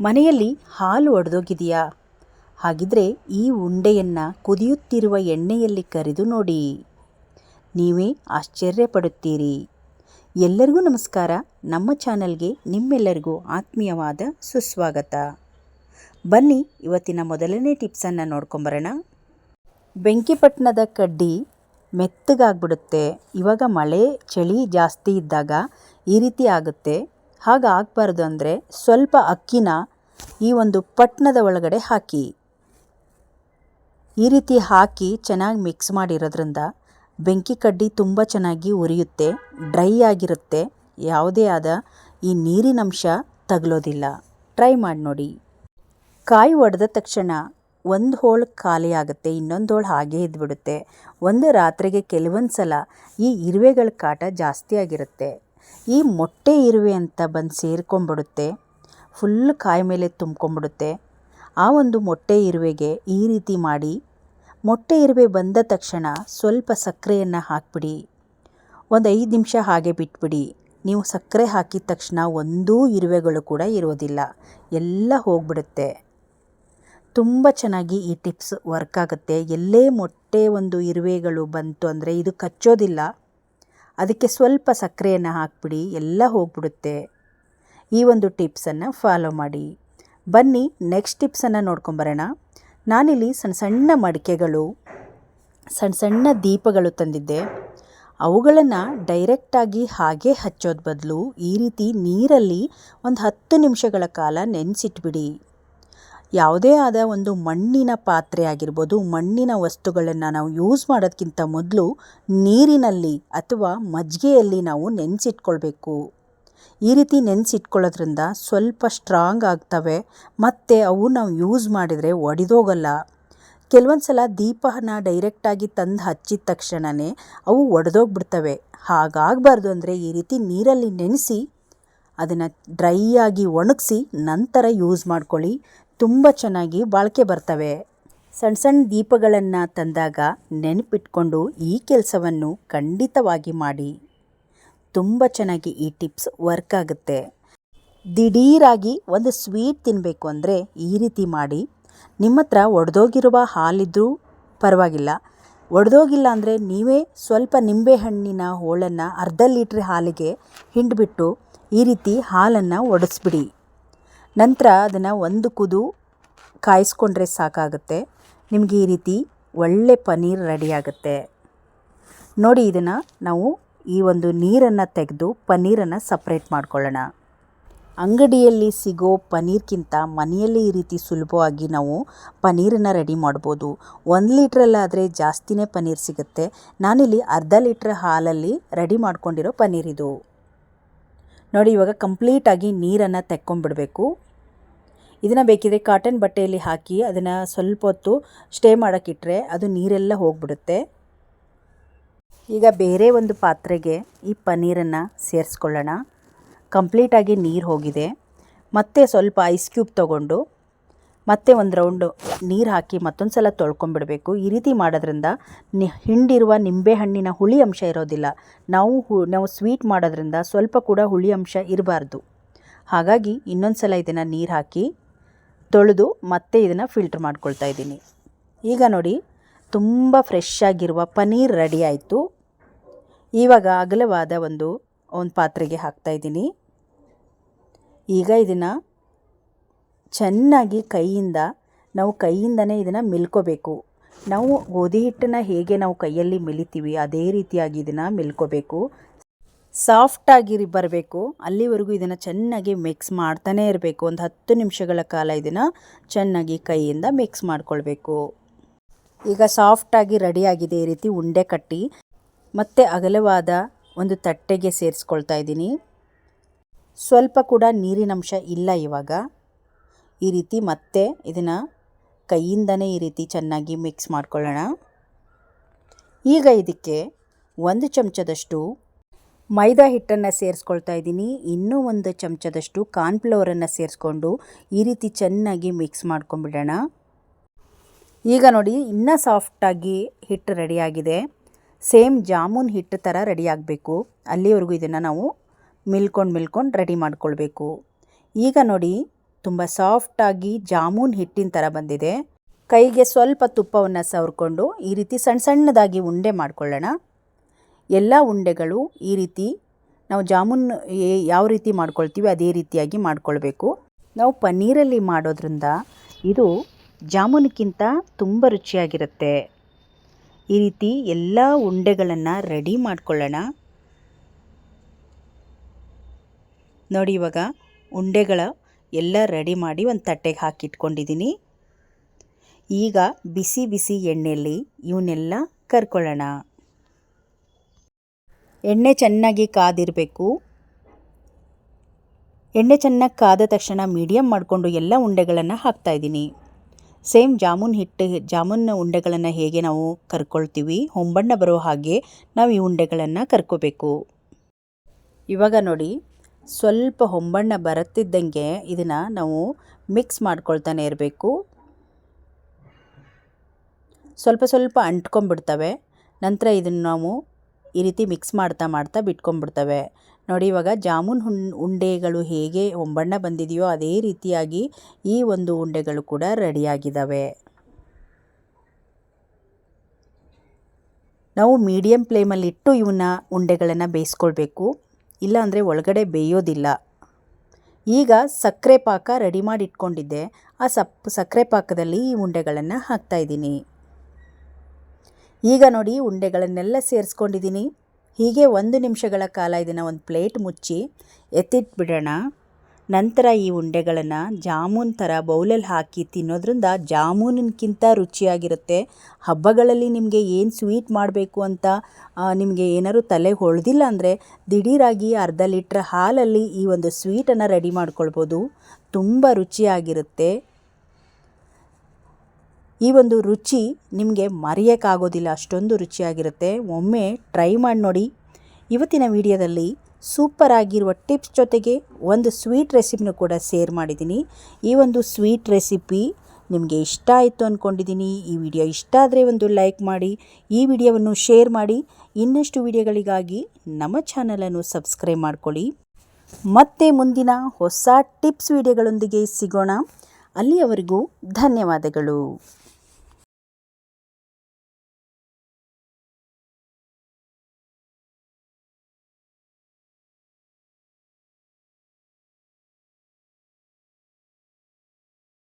ಮನೆಯಲ್ಲಿ ಹಾಲು ಒಡೆದೋಗಿದೆಯಾ? ಹಾಗಿದ್ರೆ ಈ ಉಂಡೆಯನ್ನು ಕುದಿಯುತ್ತಿರುವ ಎಣ್ಣೆಯಲ್ಲಿ ಕರಿದು ನೋಡಿ. ನೀವೇ ಆಶ್ಚರ್ಯಪಡುತ್ತೀರಿ ಎಲ್ಲರಿಗೂ ನಮಸ್ಕಾರ. ನಮ್ಮ ಚಾನಲ್ಗೆ ನಿಮ್ಮೆಲ್ಲರಿಗೂ ಆತ್ಮೀಯವಾದ ಸುಸ್ವಾಗತ. ಬನ್ನಿ, ಇವತ್ತಿನ ಮೊದಲನೇ ಟಿಪ್ಸನ್ನು ನೋಡ್ಕೊಂಬರೋಣ. ಬೆಂಕಿಪಟ್ಟಣದ ಕಡ್ಡಿ ಮೆತ್ತಗಾಗ್ಬಿಡುತ್ತೆ. ಇವಾಗ ಮಳೆ, ಚಳಿ ಜಾಸ್ತಿ ಇದ್ದಾಗ ಈ ರೀತಿ ಆಗುತ್ತೆ. ಹಾಗೆ ಆಗಬಾರ್ದು ಅಂದರೆ ಸ್ವಲ್ಪ ಅಕ್ಕಿನ ಈ ಒಂದು ಪಟ್ಟಣದ ಒಳಗಡೆ ಹಾಕಿ. ಈ ರೀತಿ ಹಾಕಿ ಚೆನ್ನಾಗಿ ಮಿಕ್ಸ್ ಮಾಡಿರೋದ್ರಿಂದ ಬೆಂಕಿ ಕಡ್ಡಿ ತುಂಬ ಚೆನ್ನಾಗಿ ಉರಿಯುತ್ತೆ ಡ್ರೈ ಆಗಿರುತ್ತೆ. ಯಾವುದೇ ಆದ ಈ ನೀರಿನಂಶ ತಗಲೋದಿಲ್ಲ. ಟ್ರೈ ಮಾಡಿ ನೋಡಿ. ಕಾಯಿ ಒಡೆದ ತಕ್ಷಣ ಒಂದು ಹೋಳು ಖಾಲಿ ಆಗುತ್ತೆ, ಇನ್ನೊಂದು ಹೋಳು ಹಾಗೇ ಇದ್ಬಿಡುತ್ತೆ. ಒಂದು ರಾತ್ರಿಗೆ ಕೆಲವೊಂದು ಸಲ ಈ ಇರುವೆಗಳ ಕಾಟ ಜಾಸ್ತಿ ಆಗಿರುತ್ತೆ. ಈ ಮೊಟ್ಟೆ ಇರುವೆ ಅಂತ ಬಂದು ಸೇರ್ಕೊಂಬಿಡುತ್ತೆ, ಫುಲ್ ಕಾಯಿ ಮೇಲೆ ತುಂಬ್ಕೊಂಬಿಡುತ್ತೆ. ಆ ಒಂದು ಮೊಟ್ಟೆ ಇರುವೆಗೆ ಈ ರೀತಿ ಮಾಡಿ, ಮೊಟ್ಟೆ ಇರುವೆ ಬಂದ ತಕ್ಷಣ ಸ್ವಲ್ಪ ಸಕ್ಕರೆಯನ್ನು ಹಾಕಿಬಿಡಿ. ಒಂದು ಐದು ನಿಮಿಷ ಹಾಗೆ ಬಿಟ್ಬಿಡಿ. ನೀವು ಸಕ್ಕರೆ ಹಾಕಿದ ತಕ್ಷಣ ಒಂದೂ ಇರುವೆಗಳು ಕೂಡ ಇರೋದಿಲ್ಲ. ಎಲ್ಲ ಹೋಗ್ಬಿಡುತ್ತೆ. ತುಂಬ ಚೆನ್ನಾಗಿ ಈ ಟಿಪ್ಸ್ ವರ್ಕ್ ಆಗುತ್ತೆ. ಎಲ್ಲೇ ಮೊಟ್ಟೆ ಒಂದು ಇರುವೆಗಳು ಬಂತು ಅಂದರೆ ಇದು ಕಚ್ಚೋದಿಲ್ಲ. ಅದಕ್ಕೆ ಸ್ವಲ್ಪ ಸಕ್ಕರೆಯನ್ನು ಹಾಕಿಬಿಡಿ, ಎಲ್ಲ ಹೋಗ್ಬಿಡುತ್ತೆ. ಈ ಒಂದು ಟಿಪ್ಸನ್ನು ಫಾಲೋ ಮಾಡಿ. ಬನ್ನಿ ನೆಕ್ಸ್ಟ್ ಟಿಪ್ಸನ್ನು ನೋಡ್ಕೊಂಬರೋಣ ನಾನಿಲ್ಲಿ ಸಣ್ಣ ಸಣ್ಣ ಮಡಿಕೆಗಳು ಸಣ್ಣ ಸಣ್ಣ ದೀಪಗಳು ತಂದಿದ್ದೆ. ಅವುಗಳನ್ನು ಡೈರೆಕ್ಟಾಗಿ ಹಾಗೆ ಹಚ್ಚೋದು ಬದಲು ಈ ರೀತಿ ನೀರಲ್ಲಿ ಒಂದು ಹತ್ತು ನಿಮಿಷಗಳ ಕಾಲ ನೆನೆಸಿಟ್ಬಿಡಿ. ಯಾವುದೇ ಆದ ಒಂದು ಮಣ್ಣಿನ ಪಾತ್ರೆ ಆಗಿರ್ಬೋದು, ಮಣ್ಣಿನ ವಸ್ತುಗಳನ್ನು ನಾವು ಯೂಸ್ ಮಾಡೋದಕ್ಕಿಂತ ಮೊದಲು ನೀರಿನಲ್ಲಿ ಅಥವಾ ಮಜ್ಜಿಗೆಯಲ್ಲಿ ನಾವು ನೆನೆಸಿಟ್ಕೊಳ್ಬೇಕು. ಈ ರೀತಿ ನೆನೆಸಿಟ್ಕೊಳ್ಳೋದ್ರಿಂದ ಸ್ವಲ್ಪ ಸ್ಟ್ರಾಂಗ್ ಆಗ್ತವೆ, ಮತ್ತು ಅವು ನಾವು ಯೂಸ್ ಮಾಡಿದರೆ ಒಡೆದೋಗಲ್ಲ. ಕೆಲವೊಂದು ಸಲ ದೀಪನ ಡೈರೆಕ್ಟಾಗಿ ತಂದು ಹಚ್ಚಿದ ತಕ್ಷಣವೇ ಅವು ಒಡೆದೋಗ್ಬಿಡ್ತವೆ. ಹಾಗಾಗಬಾರ್ದು ಅಂದರೆ ಈ ರೀತಿ ನೀರಲ್ಲಿ ನೆನೆಸಿ, ಅದನ್ನು ಡ್ರೈ ಆಗಿ ಒಣಗಿಸಿ ನಂತರ ಯೂಸ್ ಮಾಡ್ಕೊಳ್ಳಿ. ತುಂಬ ಚೆನ್ನಾಗಿ ಬಾಳಿಕೆ ಬರ್ತವೆ. ಸಣ್ಣ ಸಣ್ಣ ದೀಪಗಳನ್ನು ತಂದಾಗ ನೆನಪಿಟ್ಕೊಂಡು ಈ ಕೆಲಸವನ್ನು ಖಂಡಿತವಾಗಿ ಮಾಡಿ. ತುಂಬ ಚೆನ್ನಾಗಿ ಈ ಟಿಪ್ಸ್ ವರ್ಕ್ ಆಗುತ್ತೆ. ದಿಢೀರಾಗಿ ಒಂದು ಸ್ವೀಟ್ ತಿನ್ನಬೇಕು ಅಂದರೆ ಈ ರೀತಿ ಮಾಡಿ. ನಿಮ್ಮ ಹತ್ರ ಒಡೆದೋಗಿರುವ ಹಾಲಿದ್ರೂ ಪರವಾಗಿಲ್ಲ. ಒಡೆದೋಗಿಲ್ಲ ಅಂದರೆ ನೀವೇ ಸ್ವಲ್ಪ ನಿಂಬೆಹಣ್ಣಿನ ಹೋಳನ್ನು ಅರ್ಧ ಲೀಟ್ರ್ ಹಾಲಿಗೆ ಹಿಂಡಿಬಿಟ್ಟು ಈ ರೀತಿ ಹಾಲನ್ನು ಒಡಿಸ್ಬಿಡಿ. ನಂತರ ಅದನ್ನು ಒಂದು ಕುದು ಕಾಯಿಸ್ಕೊಂಡ್ರೆ ಸಾಕಾಗುತ್ತೆ. ನಿಮಗೆ ಈ ರೀತಿ ಒಳ್ಳೆ ಪನ್ನೀರ್ ರೆಡಿಯಾಗುತ್ತೆ ನೋಡಿ ಇದನ್ನು ನಾವು ಈ ಒಂದು ನೀರನ್ನು ತೆಗೆದು ಪನ್ನೀರನ್ನು ಸಪ್ರೇಟ್ ಮಾಡ್ಕೊಳ್ಳೋಣ. ಅಂಗಡಿಯಲ್ಲಿ ಸಿಗೋ ಪನ್ನೀರ್ಗಿಂತ ಮನೆಯಲ್ಲಿ ಈ ರೀತಿ ಸುಲಭವಾಗಿ ನಾವು ಪನ್ನೀರನ್ನು ರೆಡಿ ಮಾಡ್ಬೋದು. ಒಂದು ಲೀಟ್ರಲ್ಲಾದರೆ ಜಾಸ್ತಿನೇ ಪನ್ನೀರ್ ಸಿಗುತ್ತೆ. ನಾನಿಲ್ಲಿ ಅರ್ಧ ಲೀಟ್ರ್ ಹಾಲಲ್ಲಿ ರೆಡಿ ಮಾಡ್ಕೊಂಡಿರೋ ಪನ್ನೀರ್ ಇದು. ನೋಡಿ, ಇವಾಗ ಕಂಪ್ಲೀಟಾಗಿ ನೀರನ್ನು ತೆಕ್ಕೊಂಡ್ಬಿಡಬೇಕು. ಇದನ್ನು ಬೇಕಿದ್ರೆ ಕಾಟನ್ ಬಟ್ಟೆಯಲ್ಲಿ ಹಾಕಿ ಅದನ್ನು ಸ್ವಲ್ಪ ಹೊತ್ತು ಸ್ಟೇ ಮಾಡೋಕ್ಕಿಟ್ರೆ ಅದು ನೀರೆಲ್ಲ ಹೋಗ್ಬಿಡುತ್ತೆ. ಈಗ ಬೇರೆ ಒಂದು ಪಾತ್ರೆಗೆ ಈ ಪನ್ನೀರನ್ನು ಸೇರಿಸ್ಕೊಳ್ಳೋಣ. ಕಂಪ್ಲೀಟಾಗಿ ನೀರು ಹೋಗಿದೆ. ಮತ್ತೆ ಸ್ವಲ್ಪ ಐಸ್ ಕ್ಯೂಬ್ ತೊಗೊಂಡು ಮತ್ತೆ ಒಂದು ರೌಂಡು ನೀರು ಹಾಕಿ ಮತ್ತೊಂದು ಸಲ ತೊಳ್ಕೊಂಬಿಡಬೇಕು ಈ ರೀತಿ ಮಾಡೋದ್ರಿಂದ ನಿ, ಹಿಂಡಿರುವ ನಿಂಬೆಹಣ್ಣಿನ ಹುಳಿ ಅಂಶ ಇರೋದಿಲ್ಲ. ನಾವು ಹು, ನಾವು ಸ್ವೀಟ್ ಮಾಡೋದ್ರಿಂದ ಸ್ವಲ್ಪ ಕೂಡ ಹುಳಿ ಅಂಶ ಇರಬಾರ್ದು. ಹಾಗಾಗಿ ಇನ್ನೊಂದು ಸಲ ಇದನ್ನು ನೀರು ಹಾಕಿ ತೊಳೆದು ಮತ್ತೆ ಇದನ್ನು ಫಿಲ್ಟ್ರ್ ಮಾಡ್ಕೊಳ್ತಾ ಇದ್ದೀನಿ. ಈಗ ನೋಡಿ, ತುಂಬ ಫ್ರೆಶ್ ಆಗಿರುವ ಪನ್ನೀರ್ ರೆಡಿ ಆಯಿತು. ಇವಾಗ ಅಗಲವಾದ ಒಂದು ಒಂದು ಪಾತ್ರೆಗೆ ಹಾಕ್ತಾಯಿದ್ದೀನಿ ಈಗ ಇದನ್ನು ಚೆನ್ನಾಗಿ ಕೈಯಿಂದ, ನಾವು ಕೈಯಿಂದನೇ ಇದನ್ನು ಮಿಲ್ಕೋಬೇಕು. ನಾವು ಗೋಧಿ ಹಿಟ್ಟನ್ನು ಹೇಗೆ ನಾವು ಕೈಯಲ್ಲಿ ಮಿಲಿತೀವಿ, ಅದೇ ರೀತಿಯಾಗಿ ಇದನ್ನು ಮಿಲ್ಕೋಬೇಕು. ಸಾಫ್ಟಾಗಿ ಬರಬೇಕು. ಅಲ್ಲಿವರೆಗೂ ಇದನ್ನು ಚೆನ್ನಾಗಿ ಮಿಕ್ಸ್ ಮಾಡ್ತಾನೇ ಇರಬೇಕು. ಒಂದು ಹತ್ತು ನಿಮಿಷಗಳ ಕಾಲ ಇದನ್ನು ಚೆನ್ನಾಗಿ ಕೈಯಿಂದ ಮಿಕ್ಸ್ ಮಾಡ್ಕೊಳ್ಬೇಕು. ಈಗ ಸಾಫ್ಟಾಗಿ ರೆಡಿಯಾಗಿದೆ ಈ ರೀತಿ ಉಂಡೆ ಕಟ್ಟಿ. ಮತ್ತೆ ಅಗಲವಾದ ಒಂದು ತಟ್ಟೆಗೆ ಸೇರಿಸ್ಕೊಳ್ತಾ ಇದ್ದೀನಿ. ಸ್ವಲ್ಪ ಕೂಡ ನೀರಿನಂಶ ಇಲ್ಲ ಇವಾಗ. ಈ ರೀತಿ ಮತ್ತೆ ಇದನ್ನು ಕೈಯಿಂದನೇ ಈ ರೀತಿ ಚೆನ್ನಾಗಿ ಮಿಕ್ಸ್ ಮಾಡ್ಕೊಳ್ಳೋಣ. ಈಗ ಇದಕ್ಕೆ ಒಂದು ಚಮಚದಷ್ಟು ಮೈದಾ ಹಿಟ್ಟನ್ನು ಸೇರಿಸ್ಕೊಳ್ತಾ ಇದ್ದೀನಿ. ಇನ್ನೂ ಒಂದು ಚಮಚದಷ್ಟು ಕಾರ್ನ್ಫ್ಲವರನ್ನು ಸೇರಿಸ್ಕೊಂಡು ಈ ರೀತಿ ಚೆನ್ನಾಗಿ ಮಿಕ್ಸ್ ಮಾಡ್ಕೊಂಬಿಡೋಣ ಈಗ ನೋಡಿ, ಇನ್ನೂ ಸಾಫ್ಟಾಗಿ ಹಿಟ್ಟು ರೆಡಿಯಾಗಿದೆ ಸೇಮ್ ಜಾಮೂನ್ ಹಿಟ್ಟು ಥರ ರೆಡಿ ಆಗಬೇಕು. ಅಲ್ಲಿವರೆಗೂ ಇದನ್ನು ನಾವು ಮಿಲ್ಕೊಂಡು ಮಿಲ್ಕೊಂಡು ರೆಡಿ ಮಾಡ್ಕೊಳ್ಬೇಕು. ಈಗ ನೋಡಿ ತುಂಬ ಸಾಫ್ಟಾಗಿ ಜಾಮೂನ್ ಹಿಟ್ಟಿನ ಥರ ಬಂದಿದೆ. ಕೈಗೆ ಸ್ವಲ್ಪ ತುಪ್ಪವನ್ನು ಸವರ್ಕೊಂಡು ಈ ರೀತಿ ಸಣ್ಣ ಸಣ್ಣದಾಗಿ ಉಂಡೆ ಮಾಡ್ಕೊಳ್ಳೋಣ. ಎಲ್ಲ ಉಂಡೆಗಳು ಈ ರೀತಿ ನಾವು ಜಾಮೂನ್ ಯಾವ ರೀತಿ ಮಾಡ್ಕೊಳ್ತೀವಿ ಅದೇ ರೀತಿಯಾಗಿ ಮಾಡ್ಕೊಳ್ಬೇಕು. ನಾವು ಪನ್ನೀರಲ್ಲಿ ಮಾಡೋದ್ರಿಂದ ಇದು ಜಾಮೂನಿಗಿಂತ ತುಂಬ ರುಚಿಯಾಗಿರುತ್ತೆ. ಈ ರೀತಿ ಎಲ್ಲ ಉಂಡೆಗಳನ್ನು ರೆಡಿ ಮಾಡ್ಕೊಳ್ಳೋಣ. ನೋಡಿ ಇವಾಗ ಉಂಡೆಗಳ ಎಲ್ಲ ರೆಡಿ ಮಾಡಿ ಒಂದು ತಟ್ಟೆಗೆ ಹಾಕಿಟ್ಕೊಂಡಿದ್ದೀನಿ. ಈಗ ಬಿಸಿ ಬಿಸಿ ಎಣ್ಣೆಯಲ್ಲಿ ಇವನ್ನೆಲ್ಲ ಕರ್ಕೊಳ್ಳೋಣ. ಎಣ್ಣೆ ಚೆನ್ನಾಗಿ ಕಾದಿರಬೇಕು. ಎಣ್ಣೆ ಚೆನ್ನಾಗಿ ಕಾದ ತಕ್ಷಣ ಮೀಡಿಯಮ್ ಮಾಡಿಕೊಂಡು ಎಲ್ಲ ಉಂಡೆಗಳನ್ನು ಹಾಕ್ತಾಯಿದ್ದೀನಿ ಸೇಮ್ ಜಾಮೂನ್ ಹಿಟ್ಟು, ಜಾಮೂನ್ ಉಂಡೆಗಳನ್ನು ಹೇಗೆ ನಾವು ಕರ್ಕೊಳ್ತೀವಿ, ಹೊಂಬಣ್ಣ ಬರೋ ಹಾಗೆ ನಾವು ಈ ಉಂಡೆಗಳನ್ನು ಕರ್ಕೋಬೇಕು. ಇವಾಗ ನೋಡಿ ಸ್ವಲ್ಪ ಹೊಂಬಣ್ಣ ಬರುತ್ತಿದ್ದಂಗೆ ಇದನ್ನು ನಾವು ಮಿಕ್ಸ್ ಮಾಡ್ಕೊಳ್ತಾನೆ ಇರಬೇಕು. ಸ್ವಲ್ಪ ಸ್ವಲ್ಪ ಅಂಟ್ಕೊಂಡ್ಬಿಡ್ತವೆ. ನಂತರ ಇದನ್ನು ನಾವು ಈ ರೀತಿ ಮಿಕ್ಸ್ ಮಾಡ್ತಾ ಮಾಡ್ತಾ ಬಿಟ್ಕೊಂಡ್ಬಿಡ್ತವೆ. ನೋಡಿ ಇವಾಗ ಜಾಮೂನ್ ಹುಣ್, ಉಂಡೆಗಳು ಹೇಗೆ ಹೊಂಬಣ್ಣ ಬಂದಿದೆಯೋ ಅದೇ ರೀತಿಯಾಗಿ ಈ ಒಂದು ಉಂಡೆಗಳು ಕೂಡ ರೆಡಿಯಾಗಿದ್ದಾವೆ ನಾವು ಮೀಡಿಯಮ್ ಫ್ಲೇಮಲ್ಲಿಟ್ಟು ಇವನ್ನ ಉಂಡೆಗಳನ್ನು ಬೇಯಿಸ್ಕೊಳ್ಬೇಕು. ಇಲ್ಲಾಂದರೆ ಒಳಗಡೆ ಬೇಯೋದಿಲ್ಲ. ಈಗ ಸಕ್ಕರೆ ಪಾಕ ರೆಡಿ ಮಾಡಿ ಇಟ್ಕೊಂಡಿದ್ದೆ ಆ ಸಪ್ಪು ಸಕ್ಕರೆ ಪಾಕದಲ್ಲಿ ಈ ಉಂಡೆಗಳನ್ನು ಹಾಕ್ತಾಯಿದ್ದೀನಿ ಈಗ ನೋಡಿ ಉಂಡೆಗಳನ್ನೆಲ್ಲ ಸೇರಿಸ್ಕೊಂಡಿದ್ದೀನಿ. ಹೀಗೆ ಒಂದು ನಿಮಿಷಗಳ ಕಾಲ ಇದನ್ನು ಒಂದು ಪ್ಲೇಟ್ ಮುಚ್ಚಿ ಎತ್ತಿಟ್ಬಿಡೋಣ. ನಂತರ ಈ ಉಂಡೆಗಳನ್ನು ಜಾಮೂನ್ ಥರ ಬೌಲಲ್ಲಿ ಹಾಕಿ ತಿನ್ನೋದ್ರಿಂದ ಜಾಮೂನಿಗಿಂತ ರುಚಿಯಾಗಿರುತ್ತೆ. ಹಬ್ಬಗಳಲ್ಲಿ ನಿಮಗೆ ಏನು ಸ್ವೀಟ್ ಮಾಡಬೇಕು ಅಂತ ನಿಮಗೆ ಏನಾದ್ರು ತಲೆ ಹೊಳೆದಿಲ್ಲ ಅಂದರೆ ದಿಢೀರಾಗಿ ಅರ್ಧ ಲೀಟ್ರ್ ಹಾಲಲ್ಲಿ ಈ ಒಂದು ಸ್ವೀಟನ್ನು ರೆಡಿ ಮಾಡ್ಕೊಳ್ಬೋದು. ತುಂಬ ರುಚಿಯಾಗಿರುತ್ತೆ. ಈ ಒಂದು ರುಚಿ ನಿಮಗೆ ಮರೆಯೋಕ್ಕಾಗೋದಿಲ್ಲ, ಅಷ್ಟೊಂದು ರುಚಿಯಾಗಿರುತ್ತೆ. ಒಮ್ಮೆ ಟ್ರೈ ಮಾಡಿ ನೋಡಿ. ಇವತ್ತಿನ ವಿಡಿಯೋದಲ್ಲಿ ಸೂಪರ್ ಆಗಿರುವ ಟಿಪ್ಸ್ ಜೊತೆಗೆ ಒಂದು ಸ್ವೀಟ್ ರೆಸಿಪಿನೂ ಕೂಡ ಶೇರ್ ಮಾಡಿದ್ದೀನಿ. ಈ ಒಂದು ಸ್ವೀಟ್ ರೆಸಿಪಿ ನಿಮಗೆ ಇಷ್ಟ ಆಯಿತು ಅಂದ್ಕೊಂಡಿದ್ದೀನಿ ಈ ವಿಡಿಯೋ ಇಷ್ಟ ಆದರೆ ಒಂದು ಲೈಕ್ ಮಾಡಿ, ಈ ವಿಡಿಯೋವನ್ನು ಶೇರ್ ಮಾಡಿ, ಇನ್ನಷ್ಟು ವಿಡಿಯೋಗಳಿಗಾಗಿ ನಮ್ಮ ಚಾನಲನ್ನು ಸಬ್ಸ್ಕ್ರೈಬ್ ಮಾಡ್ಕೊಳ್ಳಿ. ಮತ್ತೆ ಮುಂದಿನ ಹೊಸ ಟಿಪ್ಸ್ ವಿಡಿಯೋಗಳೊಂದಿಗೆ ಸಿಗೋಣ. ಅಲ್ಲಿಯವರೆಗೂ ಧನ್ಯವಾದಗಳು.